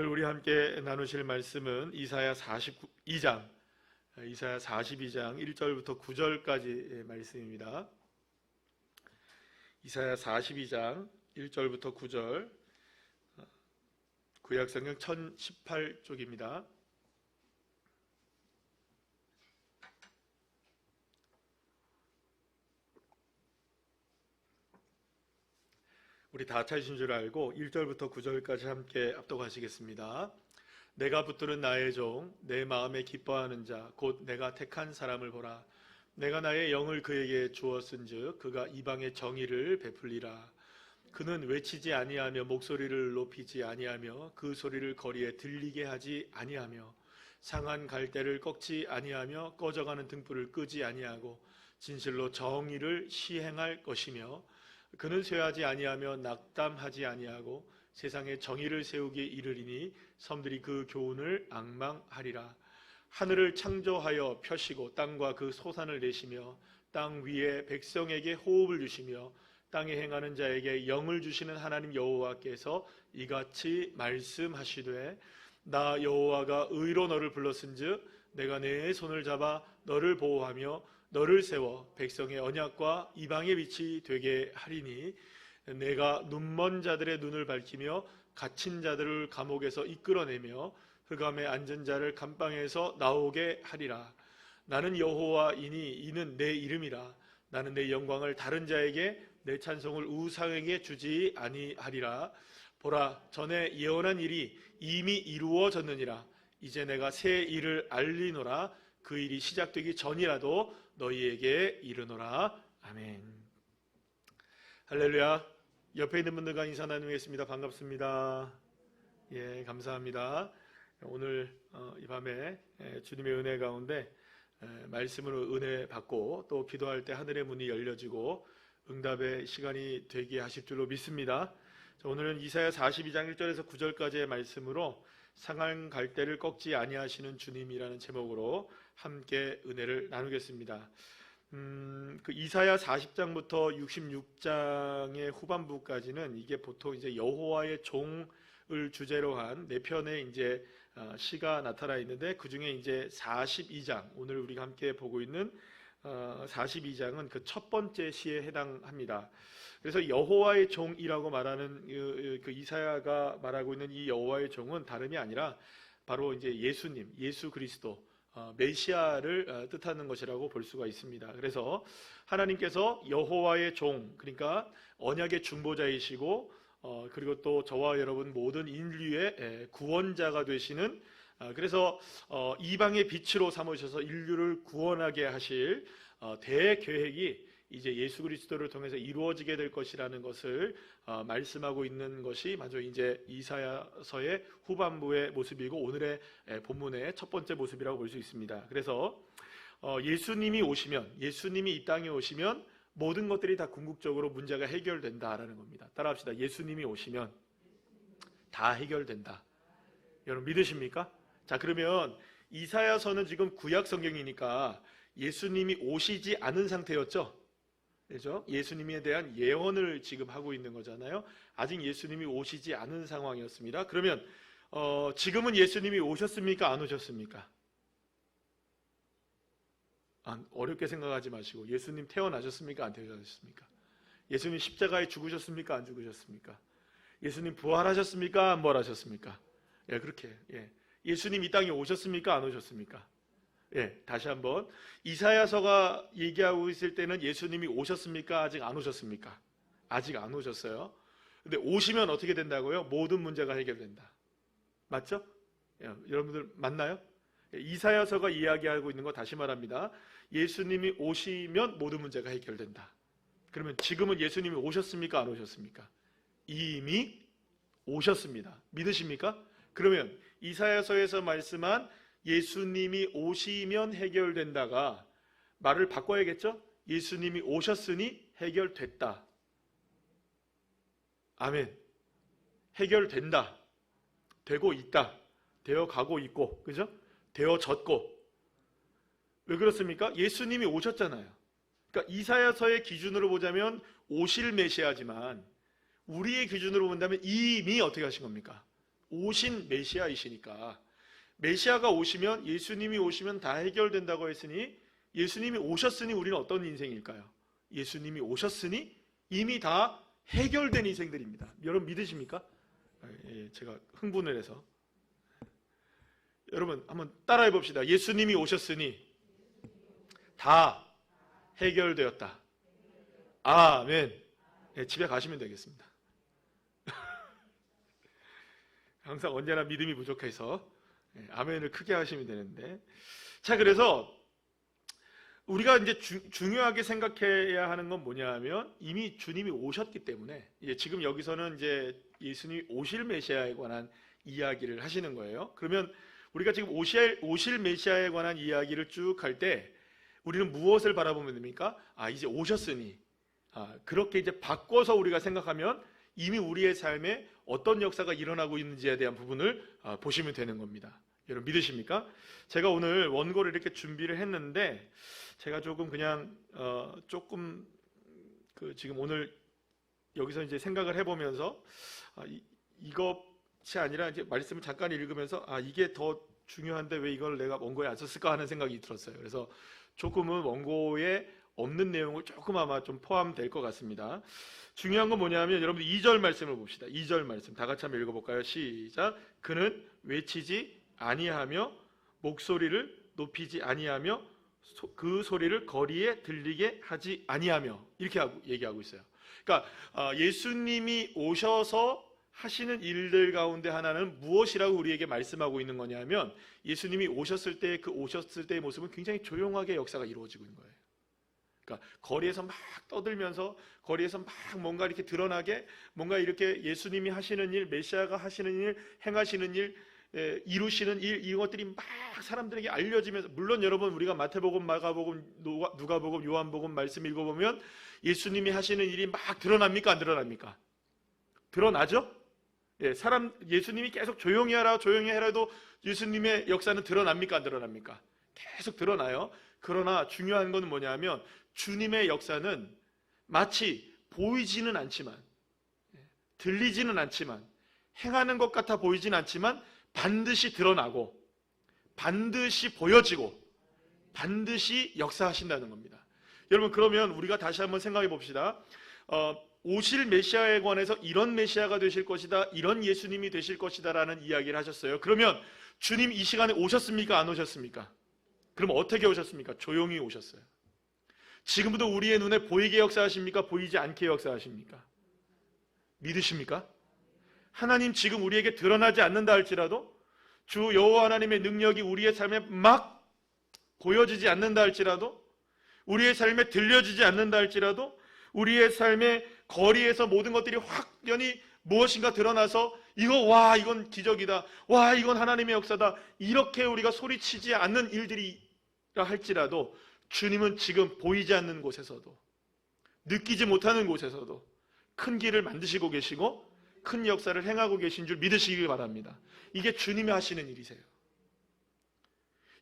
오늘 우리 함께 나누실 말씀은 이사야 42장, 이사야 42장 1절부터 9절까지의 말씀입니다. 이사야 42장 1절부터 9절, 구약성경 1018쪽입니다. 우리 다 찾으신 줄 알고 1절부터 9절까지 함께 압독하시겠습니다. 내가 붙드는 나의 종, 내 마음에 기뻐하는 자, 곧 내가 택한 사람을 보라. 내가 나의 영을 그에게 주었은즉 그가 이방의 정의를 베풀리라. 그는 외치지 아니하며 목소리를 높이지 아니하며 그 소리를 거리에 들리게 하지 아니하며 상한 갈대를 꺾지 아니하며 꺼져가는 등불을 끄지 아니하고 진실로 정의를 시행할 것이며 그는 쇠하지 아니하며 낙담하지 아니하고 세상에 정의를 세우기 이르리니 섬들이 그 교훈을 앙망하리라. 하늘을 창조하여 펴시고 땅과 그 소산을 내시며 땅 위에 백성에게 호흡을 주시며 땅에 행하는 자에게 영을 주시는 하나님 여호와께서 이같이 말씀하시되 나 여호와가 의로 너를 불렀은즉 내가 내 손을 잡아 너를 보호하며 너를 세워 백성의 언약과 이방의 빛이 되게 하리니 내가 눈먼 자들의 눈을 밝히며 갇힌 자들을 감옥에서 이끌어내며 흑암에 앉은 자를 감방에서 나오게 하리라. 나는 여호와이니 이는 내 이름이라. 나는 내 영광을 다른 자에게 내 찬송을 우상에게 주지 아니하리라. 보라 전에 예언한 일이 이미 이루어졌느니라. 이제 내가 새 일을 알리노라. 그 일이 시작되기 전이라도 너희에게 이르노라. 아멘. 할렐루야. 옆에 있는 분들과 인사 나누겠습니다. 반갑습니다. 예 감사합니다. 오늘 어, 이 밤에 에, 주님의 은혜 가운데 에, 말씀으로 은혜 받고 또 기도할 때 하늘의 문이 열려지고 응답의 시간이 되게 하실 줄로 믿습니다. 자, 오늘은 이사야 42장 1절에서 9절까지의 말씀으로 상한 갈대를 꺾지 아니하시는 주님이라는 제목으로 함께 은혜를 나누겠습니다. 음, 그 이사야 40장부터 66장의 후반부까지는 이게 보통 이제 여호와의 종을 주제로 한 네 편의 이제 어, 시가 나타나 있는데 그 중에 이제 42장 오늘 우리가 함께 보고 있는 어, 42장은 그 첫 번째 시에 해당합니다. 그래서 여호와의 종이라고 말하는 그, 그 이사야가 말하고 있는 이 여호와의 종은 다름이 아니라 바로 이제 예수님, 예수 그리스도, 어, 메시아를 어, 뜻하는 것이라고 볼 수가 있습니다. 그래서 하나님께서 여호와의 종, 그러니까 언약의 중보자이시고 어, 그리고 또 저와 여러분 모든 인류의 에, 구원자가 되시는 아, 그래서 어, 이방의 빛으로 삼으셔서 인류를 구원하게 하실 어, 대계획이 이제 예수 그리스도를 통해서 이루어지게 될 것이라는 것을 어, 말씀하고 있는 것이 마저 이제 이사야서의 후반부의 모습이고 오늘의 에, 본문의 첫 번째 모습이라고 볼 수 있습니다. 그래서 어, 예수님이 오시면 예수님이 이 땅에 오시면 모든 것들이 다 궁극적으로 문제가 해결된다라는 겁니다. 따라합시다. 예수님이 오시면 다 해결된다. 여러분 믿으십니까? 자, 그러면 이사야서는 지금 구약 성경이니까 예수님이 오시지 않은 상태였죠. 그죠? 예수님에 대한 예언을 지금 하고 있는 거잖아요. 아직 예수님이 오시지 않은 상황이었습니다. 그러면 어, 지금은 예수님이 오셨습니까? 안 오셨습니까? 아, 어렵게 생각하지 마시고 예수님 태어나셨습니까? 안 태어나셨습니까? 예수님 십자가에 죽으셨습니까? 안 죽으셨습니까? 예수님 부활하셨습니까? 안 부활하셨습니까? 예, 그렇게 예. 예수님 이 땅에 오셨습니까? 안 오셨습니까? 예, 다시 한번 이사야서가 얘기하고 있을 때는 예수님이 오셨습니까? 아직 안 오셨습니까? 아직 안 오셨어요. 근데 오시면 어떻게 된다고요? 모든 문제가 해결된다. 맞죠? 예, 여러분들 맞나요? 예, 이사야서가 이야기하고 있는 거 다시 말합니다. 예수님이 오시면 모든 문제가 해결된다. 그러면 지금은 예수님이 오셨습니까? 안 오셨습니까? 이미 오셨습니다. 믿으십니까? 그러면 이사야서에서 말씀한 예수님이 오시면 해결된다가 말을 바꿔야겠죠? 예수님이 오셨으니 해결됐다. 아멘. 해결된다. 되고 있다. 되어 가고 있고, 그죠? 되어졌고. 왜 그렇습니까? 예수님이 오셨잖아요. 그러니까 이사야서의 기준으로 보자면 오실 메시아지만 우리의 기준으로 본다면 이미 어떻게 하신 겁니까? 오신 메시아이시니까 메시아가 오시면 예수님이 오시면 다 해결된다고 했으니 예수님이 오셨으니 우리는 어떤 인생일까요? 예수님이 오셨으니 이미 다 해결된 인생들입니다. 여러분 믿으십니까? 아, 예, 제가 흥분을 해서 여러분 한번 따라해 봅시다. 예수님이 오셨으니 다 해결되었다. 아멘. 예, 집에 가시면 되겠습니다. 항상 언제나 믿음이 부족해서 예, 아멘을 크게 하시면 되는데 자 그래서 우리가 이제 주- 중요하게 생각해야 하는 건 뭐냐 하면 이미 주님이 오셨기 때문에 이제 지금 여기서는 이제 예수님이 오실 메시아에 관한 이야기를 하시는 거예요. 그러면 우리가 지금 오실, 오실 메시아에 관한 이야기를 쭉 할 때 우리는 무엇을 바라보면 됩니까? 아 이제 오셨으니 아, 그렇게 이제 바꿔서 우리가 생각하면 이미 우리의 삶에 어떤 역사가 일어나고 있는지에 대한 부분을 아, 보시면 되는 겁니다. 여러분 믿으십니까? 제가 오늘 원고를 이렇게 준비를 했는데 제가 조금 그냥 어, 조금 그 지금 오늘 여기서 이제 생각을 해보면서 아, 이, 이것이 아니라 이제 말씀을 잠깐 읽으면서 아 이게 더 중요한데 왜 이걸 내가 원고에 안 썼을까 하는 생각이 들었어요. 그래서 조금은 원고에 없는 내용을 조금 아마 좀 포함될 것 같습니다. 중요한 건 뭐냐면 여러분들 2절 말씀을 봅시다. 2절 말씀 다 같이 한번 읽어볼까요? 시작. 그는 외치지 아니하며 목소리를 높이지 아니하며 소- 그 소리를 거리에 들리게 하지 아니하며 이렇게 하고 얘기하고 있어요. 그러니까 아, 예수님이 오셔서 하시는 일들 가운데 하나는 무엇이라고 우리에게 말씀하고 있는 거냐면 예수님이 오셨을 때 그 오셨을 때의 모습은 굉장히 조용하게 역사가 이루어지고 있는 거예요. 그러니까 거리에서 막 떠들면서 거리에서 막 뭔가 이렇게 드러나게 뭔가 이렇게 예수님이 하시는 일, 메시아가 하시는 일, 행하시는 일, 에, 이루시는 일 이것들이 막 사람들에게 알려지면서 물론 여러분 우리가 마태복음, 마가복음, 누가- 누가복음, 요한복음 말씀 읽어보면 예수님이 하시는 일이 막 드러납니까 안 드러납니까? 드러나죠? 예, 사람 예수님이 계속 조용히 하라 조용히 해라도 예수님의 역사는 드러납니까 안 드러납니까? 계속 드러나요. 그러나 중요한 건 뭐냐면 주님의 역사는 마치 보이지는 않지만 예, 들리지는 않지만 행하는 것 같아 보이진 않지만 반드시 드러나고 반드시 보여지고 반드시 역사하신다는 겁니다. 여러분 그러면 우리가 다시 한번 생각해 봅시다. 어, 오실 메시아에 관해서 이런 메시아가 되실 것이다, 이런 예수님이 되실 것이다라는 이야기를 하셨어요. 그러면 주님 이 시간에 오셨습니까? 안 오셨습니까? 그럼 어떻게 오셨습니까? 조용히 오셨어요. 지금도 우리의 눈에 보이게 역사하십니까? 보이지 않게 역사하십니까? 믿으십니까? 하나님 지금 우리에게 드러나지 않는다 할지라도 주 여호와 하나님의 능력이 우리의 삶에 막 보여지지 않는다 할지라도 우리의 삶에 들려지지 않는다 할지라도 우리의 삶의 거리에서 모든 것들이 확연히 무엇인가 드러나서 이거 와 이건 기적이다 와 이건 하나님의 역사다 이렇게 우리가 소리치지 않는 일들이라 할지라도 주님은 지금 보이지 않는 곳에서도 느끼지 못하는 곳에서도 큰 길을 만드시고 계시고 큰 역사를 행하고 계신 줄 믿으시길 바랍니다. 이게 주님이 하시는 일이세요.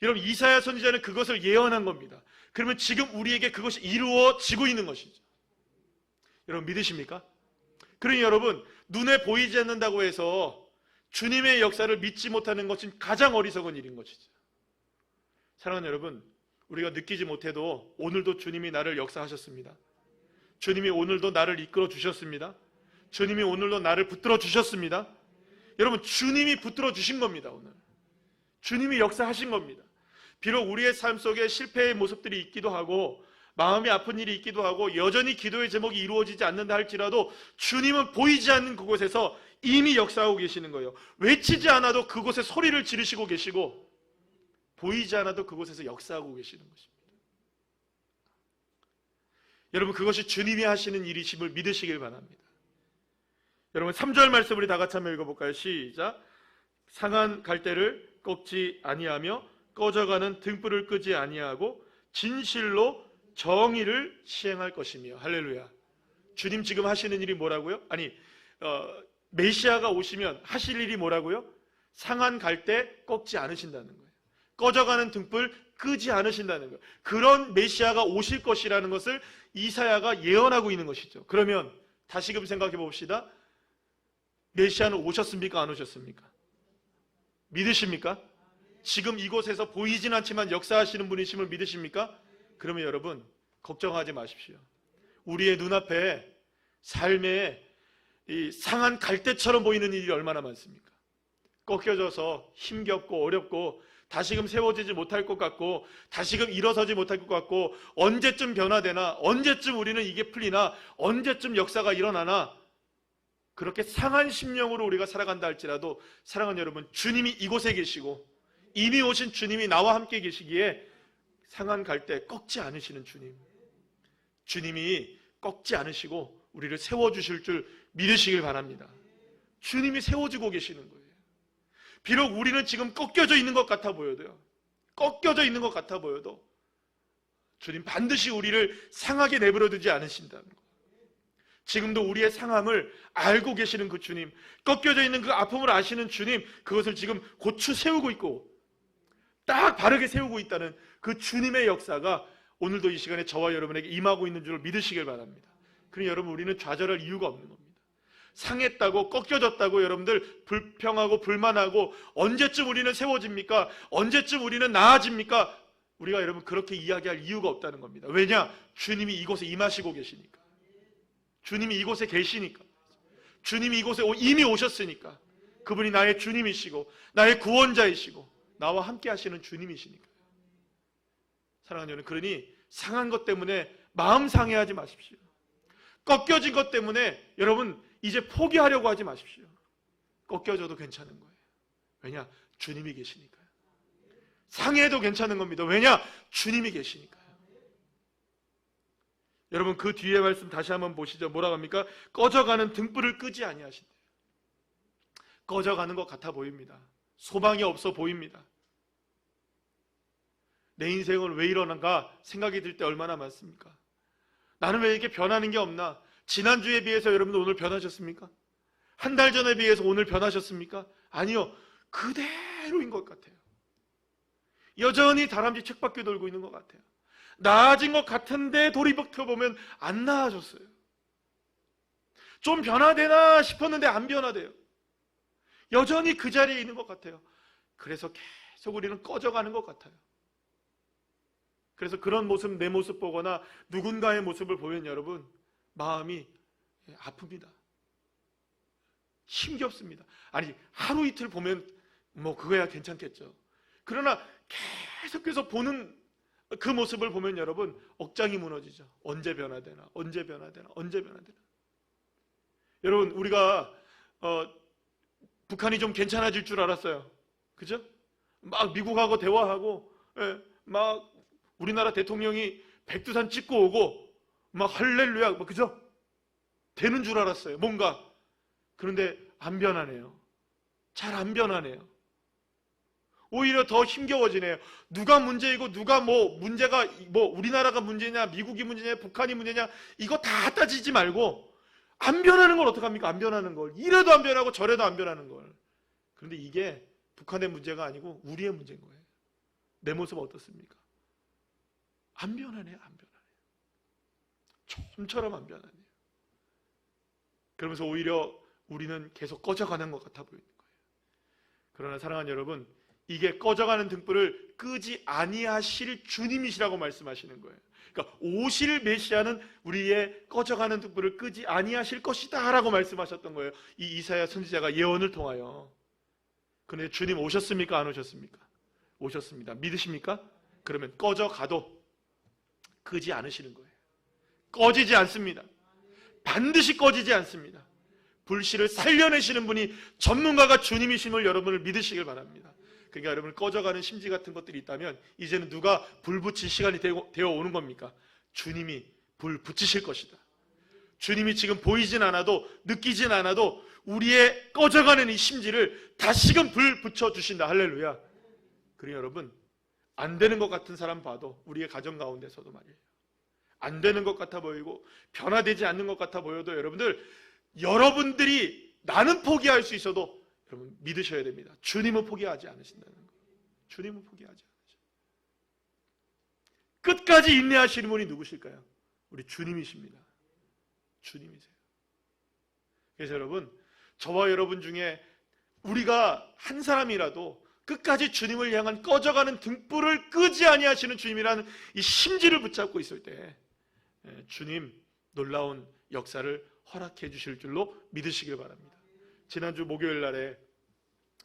여러분 이사야 선지자는 그것을 예언한 겁니다. 그러면 지금 우리에게 그것이 이루어지고 있는 것이죠. 여러분 믿으십니까? 그러니 여러분 눈에 보이지 않는다고 해서 주님의 역사를 믿지 못하는 것은 가장 어리석은 일인 것이죠. 사랑하는 여러분, 우리가 느끼지 못해도 오늘도 주님이 나를 역사하셨습니다. 주님이 오늘도 나를 이끌어 주셨습니다. 주님이 오늘도 나를 붙들어 주셨습니다. 여러분, 주님이 붙들어 주신 겁니다, 오늘. 주님이 역사하신 겁니다. 비록 우리의 삶 속에 실패의 모습들이 있기도 하고, 마음이 아픈 일이 있기도 하고, 여전히 기도의 제목이 이루어지지 않는다 할지라도, 주님은 보이지 않는 그곳에서 이미 역사하고 계시는 거예요. 외치지 않아도 그곳에 소리를 지르시고 계시고, 보이지 않아도 그곳에서 역사하고 계시는 것입니다. 여러분, 그것이 주님이 하시는 일이심을 믿으시길 바랍니다. 여러분 3절 말씀 우리 다 같이 한번 읽어볼까요? 시작. 상한 갈대를 꺾지 아니하며 꺼져가는 등불을 끄지 아니하고 진실로 정의를 시행할 것이며 할렐루야. 주님 지금 하시는 일이 뭐라고요? 아니 어, 메시아가 오시면 하실 일이 뭐라고요? 상한 갈대 꺾지 않으신다는 거예요. 꺼져가는 등불 끄지 않으신다는 거예요. 그런 메시아가 오실 것이라는 것을 이사야가 예언하고 있는 것이죠. 그러면 다시금 생각해 봅시다. 메시아는 오셨습니까? 안 오셨습니까? 믿으십니까? 지금 이곳에서 보이진 않지만 역사하시는 분이심을 믿으십니까? 그러면 여러분 걱정하지 마십시오. 우리의 눈앞에 삶에 이 상한 갈대처럼 보이는 일이 얼마나 많습니까? 꺾여져서 힘겹고 어렵고 다시금 세워지지 못할 것 같고 다시금 일어서지 못할 것 같고 언제쯤 변화되나 언제쯤 우리는 이게 풀리나 언제쯤 역사가 일어나나 그렇게 상한 심령으로 우리가 살아간다 할지라도 사랑하는 여러분 주님이 이곳에 계시고 이미 오신 주님이 나와 함께 계시기에 상한 갈대 꺾지 않으시는 주님 주님이 꺾지 않으시고 우리를 세워주실 줄 믿으시길 바랍니다 주님이 세워주고 계시는 거예요 비록 우리는 지금 꺾여져 있는 것 같아 보여도요. 꺾여져 있는 것 같아 보여도 주님 반드시 우리를 상하게 내버려 두지 않으신다는 거. 지금도 우리의 상함을 알고 계시는 그 주님, 꺾여져 있는 그 아픔을 아시는 주님, 그것을 지금 고추 세우고 있고 딱 바르게 세우고 있다는 그 주님의 역사가 오늘도 이 시간에 저와 여러분에게 임하고 있는 줄을 믿으시길 바랍니다. 그러니 여러분 우리는 좌절할 이유가 없는 겁니다. 상했다고 꺾여졌다고 여러분들 불평하고 불만하고 언제쯤 우리는 세워집니까? 언제쯤 우리는 나아집니까? 우리가 여러분 그렇게 이야기할 이유가 없다는 겁니다. 왜냐? 주님이 이곳에 임하시고 계시니까. 주님이 이곳에 계시니까. 주님이 이곳에 이미 오셨으니까. 그분이 나의 주님이시고 나의 구원자이시고 나와 함께 하시는 주님이시니까. 사랑하는 여러분, 그러니 상한 것 때문에 마음 상해하지 마십시오. 꺾여진 것 때문에 여러분 이제 포기하려고 하지 마십시오. 꺾여져도 괜찮은 거예요. 왜냐? 주님이 계시니까요. 상해도 괜찮은 겁니다. 왜냐? 주님이 계시니까요. 여러분 그 뒤에 말씀 다시 한번 보시죠. 뭐라고 합니까? 꺼져가는 등불을 끄지 아니하신대요. 꺼져가는 것 같아 보입니다. 소망이 없어 보입니다. 내 인생은 왜 이러는가 생각이 들 때 얼마나 많습니까? 나는 왜 이렇게 변하는 게 없나? 지난주에 비해서 여러분들 오늘 변하셨습니까? 한 달 전에 비해서 오늘 변하셨습니까? 아니요. 그대로인 것 같아요. 여전히 다람쥐 책밖에 돌고 있는 것 같아요. 나아진 것 같은데 돌이켜보면 안 나아졌어요. 좀 변화되나 싶었는데 안 변화돼요. 여전히 그 자리에 있는 것 같아요. 그래서 계속 우리는 꺼져가는 것 같아요. 그래서 그런 모습, 내 모습 보거나 누군가의 모습을 보면 여러분, 마음이 아픕니다. 힘겹습니다. 아니, 하루 이틀 보면 뭐 그거야 괜찮겠죠. 그러나 계속해서 보는 그 모습을 보면 여러분, 억장이 무너지죠. 언제 변화되나, 언제 변화되나, 언제 변화되나. 여러분, 우리가, 어, 북한이 좀 괜찮아질 줄 알았어요. 그죠? 막 미국하고 대화하고, 예, 막 우리나라 대통령이 백두산 찍고 오고 막 할렐루야 뭐 그죠? 되는 줄 알았어요. 뭔가 그런데 안 변하네요. 잘 안 변하네요. 오히려 더 힘겨워지네요. 누가 문제이고 누가 뭐 문제가 뭐 우리나라가 문제냐, 미국이 문제냐, 북한이 문제냐 이거 다 따지지 말고 안 변하는 걸 어떡합니까? 안 변하는 걸. 이래도 안 변하고 저래도 안 변하는 걸. 그런데 이게 북한의 문제가 아니고 우리의 문제인 거예요. 내 모습 어떻습니까? 안 변하네요, 안 변하네요. 좀처럼 안 변하네요. 그러면서 오히려 우리는 계속 꺼져가는 것 같아 보이는 거예요. 그러나 사랑하는 여러분, 이게 꺼져가는 등불을 끄지 아니하실 주님이시라고 말씀하시는 거예요. 그러니까 오실 메시아는 우리의 꺼져가는 등불을 끄지 아니하실 것이다라고 말씀하셨던 거예요. 이 이사야 선지자가 예언을 통하여. 그런데 주님 오셨습니까? 안 오셨습니까? 오셨습니다. 믿으십니까? 그러면 꺼져 가도 끄지 않으시는 거예요. 꺼지지 않습니다. 반드시 꺼지지 않습니다. 불씨를 살려내시는 분이 전문가가 주님이심을 여러분을 믿으시길 바랍니다. 그러니까 여러분 꺼져가는 심지 같은 것들이 있다면 이제는 누가 불 붙일 시간이 되어 오는 겁니까? 주님이 불 붙이실 것이다. 주님이 지금 보이진 않아도 느끼진 않아도 우리의 꺼져가는 이 심지를 다시금 불 붙여 주신다. 할렐루야. 그리고 여러분 안 되는 것 같은 사람 봐도 우리의 가정 가운데서도 말이에요. 안 되는 것 같아 보이고 변화되지 않는 것 같아 보여도 여러분들 여러분들이 나는 포기할 수 있어도 여러분 믿으셔야 됩니다. 주님은 포기하지 않으신다는 거. 주님은 포기하지 않으셔. 끝까지 인내하시는 분이 누구실까요? 우리 주님이십니다. 주님이세요. 그래서 여러분 저와 여러분 중에 우리가 한 사람이라도 끝까지 주님을 향한 꺼져가는 등불을 끄지 아니하시는 주님이라는 이 심지를 붙잡고 있을 때 예, 주님 놀라운 역사를 허락해 주실 줄로 믿으시길 바랍니다. 지난주 목요일 날에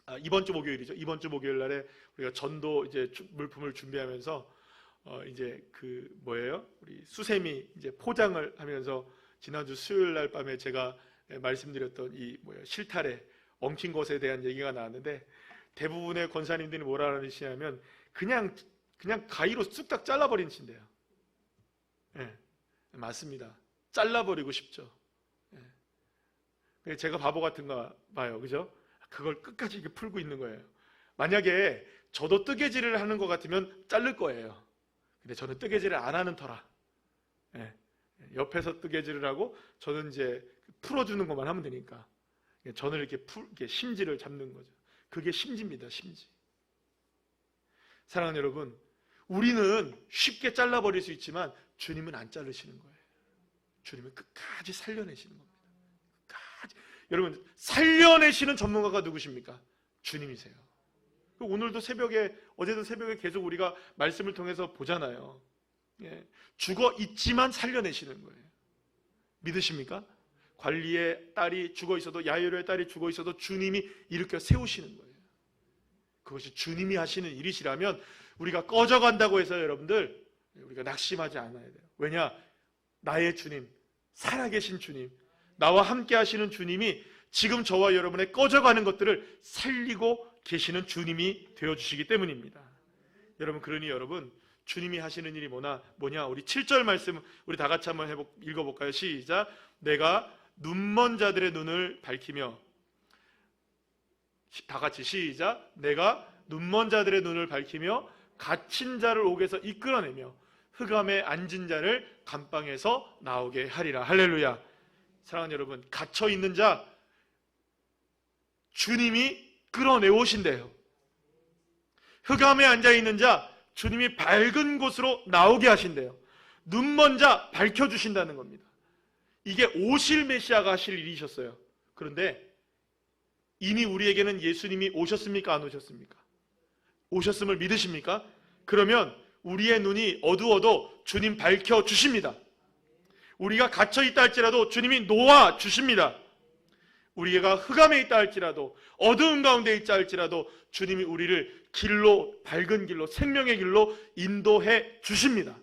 아, 이번 주 목요일이죠. 이번 주 목요일 날에 우리가 전도 이제 주- 물품을 준비하면서 어, 이제 그 뭐예요? 우리 수세미 이제 포장을 하면서 지난주 수요일 날 밤에 제가 예, 말씀드렸던 이 뭐예요? 실타래 엉킨 것에 대한 얘기가 나왔는데 대부분의 권사님들이 뭐라 하시냐면 그냥 그냥 가위로 쑥딱 잘라버린 친대요. 예, 맞습니다. 잘라버리고 싶죠. 예. 제가 바보 같은가 봐요, 그죠? 그걸 끝까지 이렇게 풀고 있는 거예요. 만약에 저도 뜨개질을 하는 것 같으면 자를 거예요. 근데 저는 뜨개질을 안 하는 터라. 예. 옆에서 뜨개질을 하고 저는 이제 풀어주는 것만 하면 되니까. 저는 이렇게 풀, 이렇게 심지를 잡는 거죠. 그게 심지입니다, 심지. 사랑하는 여러분, 우리는 쉽게 잘라버릴 수 있지만 주님은 안 자르시는 거예요. 주님은 끝까지 살려내시는 겁니다. 여러분, 살려내시는 전문가가 누구십니까? 주님이세요. 오늘도 새벽에, 어제도 새벽에 계속 우리가 말씀을 통해서 보잖아요. 예, 죽어 있지만 살려내시는 거예요. 믿으십니까? 관리의 딸이 죽어 있어도 야이로의 딸이 죽어 있어도 주님이 일으켜 세우시는 거예요. 그것이 주님이 하시는 일이시라면 우리가 꺼져간다고 해서 여러분들 우리가 낙심하지 않아야 돼요. 왜냐? 나의 주님, 살아계신 주님, 나와 함께 하시는 주님이 지금 저와 여러분의 꺼져가는 것들을 살리고 계시는 주님이 되어 주시기 때문입니다. 여러분 그러니 여러분 주님이 하시는 일이 뭐나 뭐냐? 우리 7절 말씀 우리 다 같이 한번 해보, 읽어볼까요? 시작. 내가 눈먼 자들의 눈을 밝히며 시- 다 같이 시작. 내가 눈먼 자들의 눈을 밝히며 갇힌 자를 옥에서 이끌어내며 흑암에 앉은 자를 감방에서 나오게 하리라. 할렐루야. 사랑하는 여러분, 갇혀 있는 자 주님이 끌어내 오신대요. 흑암에 앉아 있는 자 주님이 밝은 곳으로 나오게 하신대요. 눈먼 자 밝혀 주신다는 겁니다. 이게 오실 메시아가 하실 일이셨어요. 그런데 이미 우리에게는 예수님이 오셨습니까? 안 오셨습니까? 오셨음을 믿으십니까? 그러면 우리의 눈이 어두워도 주님 밝혀 주십니다. 우리가 갇혀 있다 할지라도 주님이 놓아 주십니다. 우리가 흑암에 있다 할지라도 어두운 가운데 있다 할지라도 주님이 우리를 길로 밝은 길로 생명의 길로 인도해 주십니다.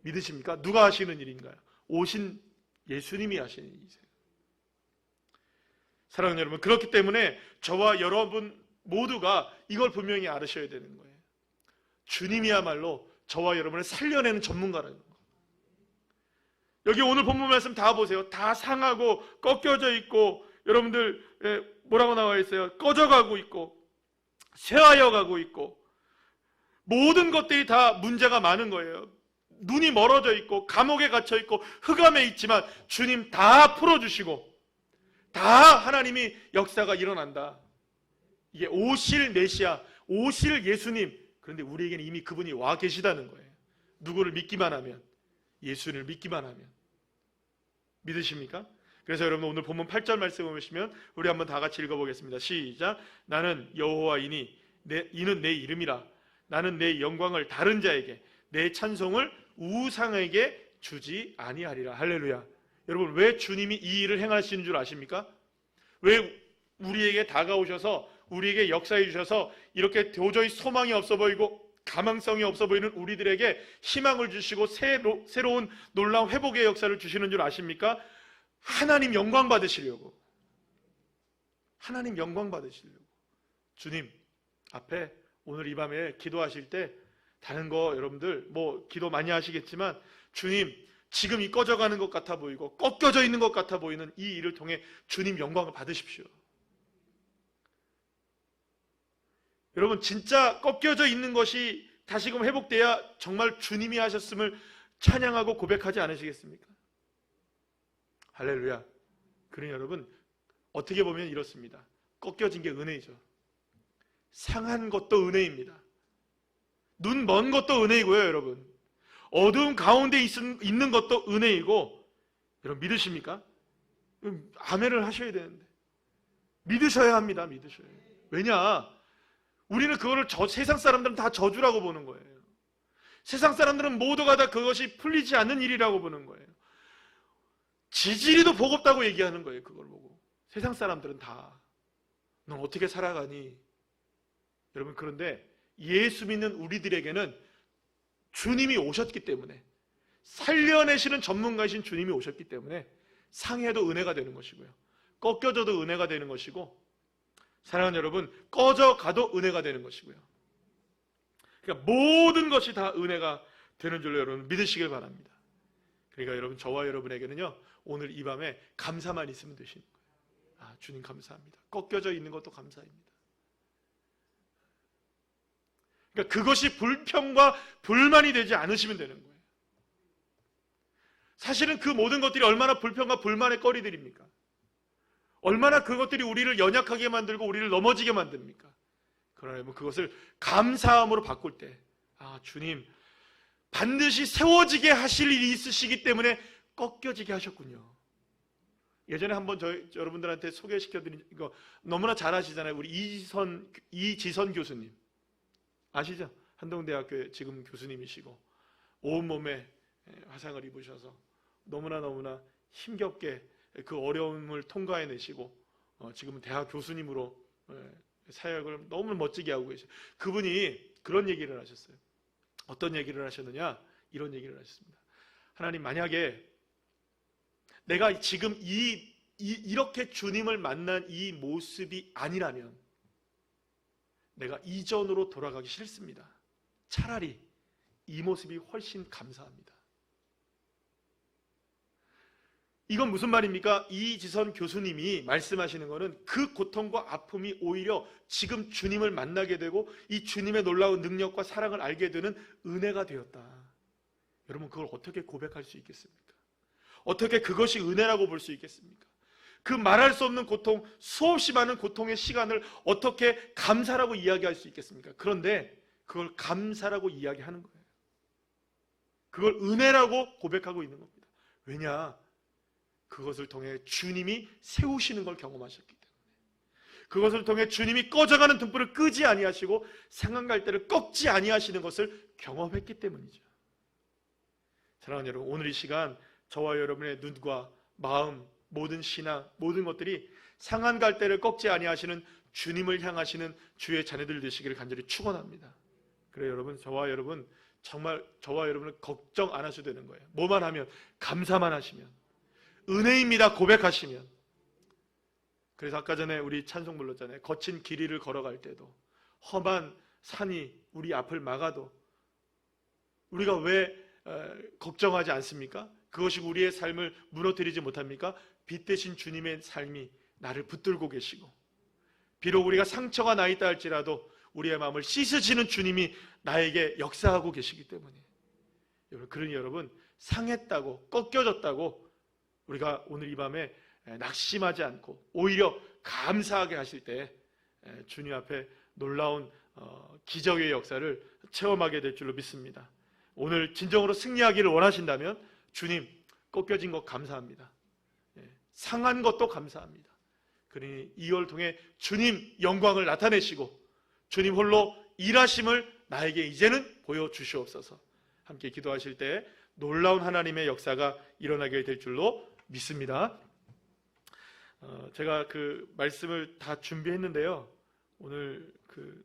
믿으십니까? 누가 하시는 일인가요? 오신 예수님이 하시는 일이세요. 사랑하는 여러분, 그렇기 때문에 저와 여러분 모두가 이걸 분명히 알으셔야 되는 거예요. 주님이야말로 저와 여러분을 살려내는 전문가라는 거. 여기 오늘 본문 말씀 다 보세요. 다 상하고 꺾여져 있고 여러분들 예, 뭐라고 나와 있어요? 꺼져가고 있고 쇠하여 가고 있고 모든 것들이 다 문제가 많은 거예요. 눈이 멀어져 있고 감옥에 갇혀 있고 흑암에 있지만 주님 다 풀어주시고 다 하나님이 역사가 일어난다. 이게 오실 메시아, 오실 예수님. 그런데 우리에게는 이미 그분이 와 계시다는 거예요. 누구를 믿기만 하면 예수를 믿기만 하면 믿으십니까? 그래서 여러분 오늘 본문 8절 말씀 보시면 우리 한번 다 같이 읽어보겠습니다. 시작. 나는 여호와이니 내, 이는 내 이름이라. 나는 내 영광을 다른 자에게 내 찬송을 우상에게 주지 아니하리라. 할렐루야. 여러분 왜 주님이 이 일을 행하시는 줄 아십니까? 왜 우리에게 다가오셔서 우리에게 역사해 주셔서 이렇게 도저히 소망이 없어 보이고 가망성이 없어 보이는 우리들에게 희망을 주시고 새로, 새로운 놀라운 회복의 역사를 주시는 줄 아십니까? 하나님 영광 받으시려고. 하나님 영광 받으시려고. 주님 앞에 오늘 이 밤에 기도하실 때 다른 거 여러분들 뭐 기도 많이 하시겠지만 주님 지금 이 꺼져가는 것 같아 보이고 꺾여져 있는 것 같아 보이는 이 일을 통해 주님 영광을 받으십시오. 여러분 진짜 꺾여져 있는 것이 다시금 회복돼야 정말 주님이 하셨음을 찬양하고 고백하지 않으시겠습니까? 할렐루야. 그러니 여러분 어떻게 보면 이렇습니다. 꺾여진 게 은혜이죠. 상한 것도 은혜입니다. 눈 먼 것도 은혜이고요, 여러분. 어두운 가운데 있, 있는 것도 은혜이고, 여러분 믿으십니까? 아멘을 하셔야 되는데. 믿으셔야 합니다, 믿으셔야. 왜냐? 우리는 그거를 저, 세상 사람들은 다 저주라고 보는 거예요. 세상 사람들은 모두가 다 그것이 풀리지 않는 일이라고 보는 거예요. 지지리도 버겁다고 얘기하는 거예요. 그걸 보고. 세상 사람들은 다. 넌 어떻게 살아가니? 여러분, 그런데 예수 믿는 우리들에게는 주님이 오셨기 때문에 살려내시는 전문가이신 주님이 오셨기 때문에 상해도 은혜가 되는 것이고요. 꺾여져도 은혜가 되는 것이고 사랑하는 여러분, 꺼져 가도 은혜가 되는 것이고요. 그러니까 모든 것이 다 은혜가 되는 줄로 여러분 믿으시길 바랍니다. 그러니까 여러분 저와 여러분에게는요 오늘 이 밤에 감사만 있으면 되시는 거예요. 아 주님 감사합니다. 꺾여져 있는 것도 감사입니다. 그러니까 그것이 불평과 불만이 되지 않으시면 되는 거예요. 사실은 그 모든 것들이 얼마나 불평과 불만의 거리들입니까? 얼마나 그것들이 우리를 연약하게 만들고 우리를 넘어지게 만듭니까? 그러나 여러분 그것을 감사함으로 바꿀 때, 아 주님 반드시 세워지게 하실 일이 있으시기 때문에 꺾여지게 하셨군요. 예전에 한번 저희 여러분들한테 소개시켜드린 이거 너무나 잘 아시잖아요. 우리 이지선 이지선 교수님 아시죠? 한동대학교 지금 교수님이시고 온 몸에 화상을 입으셔서 너무나 너무나 힘겹게 그 어려움을 통과해내시고 어, 지금은 대학 교수님으로 예, 사역을 너무 멋지게 하고 계세요. 그분이 그런 얘기를 하셨어요. 어떤 얘기를 하셨느냐? 이런 얘기를 하셨습니다. 하나님 만약에 내가 지금 이, 이 이렇게 주님을 만난 이 모습이 아니라면 내가 이전으로 돌아가기 싫습니다. 차라리 이 모습이 훨씬 감사합니다. 이건 무슨 말입니까? 이지선 교수님이 말씀하시는 것은 그 고통과 아픔이 오히려 지금 주님을 만나게 되고 이 주님의 놀라운 능력과 사랑을 알게 되는 은혜가 되었다. 여러분 그걸 어떻게 고백할 수 있겠습니까? 어떻게 그것이 은혜라고 볼 수 있겠습니까? 그 말할 수 없는 고통, 수없이 많은 고통의 시간을 어떻게 감사라고 이야기할 수 있겠습니까? 그런데 그걸 감사라고 이야기하는 거예요. 그걸 은혜라고 고백하고 있는 겁니다. 왜냐? 그것을 통해 주님이 세우시는 걸 경험하셨기 때문에 그것을 통해 주님이 꺼져가는 등불을 끄지 아니하시고 상한 갈대를 꺾지 아니하시는 것을 경험했기 때문이죠. 사랑하는 여러분, 오늘 이 시간 저와 여러분의 눈과 마음, 모든 신앙, 모든 것들이 상한 갈대를 꺾지 아니하시는 주님을 향하시는 주의 자녀들 되시기를 간절히 축원합니다. 그래 여러분, 저와 여러분 정말 저와 여러분은 걱정 안 하셔도 되는 거예요. 뭐만 하면 감사만 하시면 은혜입니다. 고백하시면. 그래서 아까 전에 우리 찬송 불렀잖아요. 거친 길 위를 걸어갈 때도 험한 산이 우리 앞을 막아도 우리가 왜 어, 걱정하지 않습니까? 그것이 우리의 삶을 무너뜨리지 못합니까? 빛 대신 주님의 삶이 나를 붙들고 계시고 비록 우리가 상처가 나 있다 할지라도 우리의 마음을 씻으시는 주님이 나에게 역사하고 계시기 때문에 여러분 그러니 여러분 상했다고 꺾여졌다고 우리가 오늘 이 밤에 낙심하지 않고 오히려 감사하게 하실 때 주님 앞에 놀라운 어, 기적의 역사를 체험하게 될 줄로 믿습니다. 오늘 진정으로 승리하기를 원하신다면 주님 꺾여진 것 감사합니다. 예, 상한 것도 감사합니다. 그러니 이걸 통해 주님 영광을 나타내시고 주님 홀로 일하심을 나에게 이제는 보여주시옵소서. 함께 기도하실 때 놀라운 하나님의 역사가 일어나게 될 줄로 믿습니다. 어, 제가 그 말씀을 다 준비했는데요. 오늘 그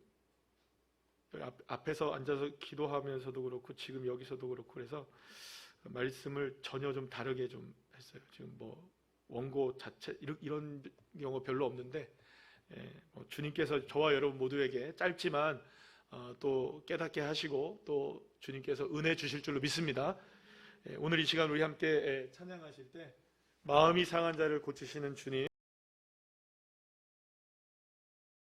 앞, 에서 앉아서 기도하면서도 그렇고 지금 여기서도 그렇고 그래서 말씀을 전혀 좀 다르게 좀 했어요. 지금 뭐 원고 자체 이런, 경우 별로 없는데 예, 뭐 주님께서 저와 여러분 모두에게 짧지만 어, 또 깨닫게 하시고 또 주님께서 은혜 주실 줄로 믿습니다. 예, 오늘 이 시간 우리 함께 예, 찬양하실 때 마음이 상한 자를 고치시는 주님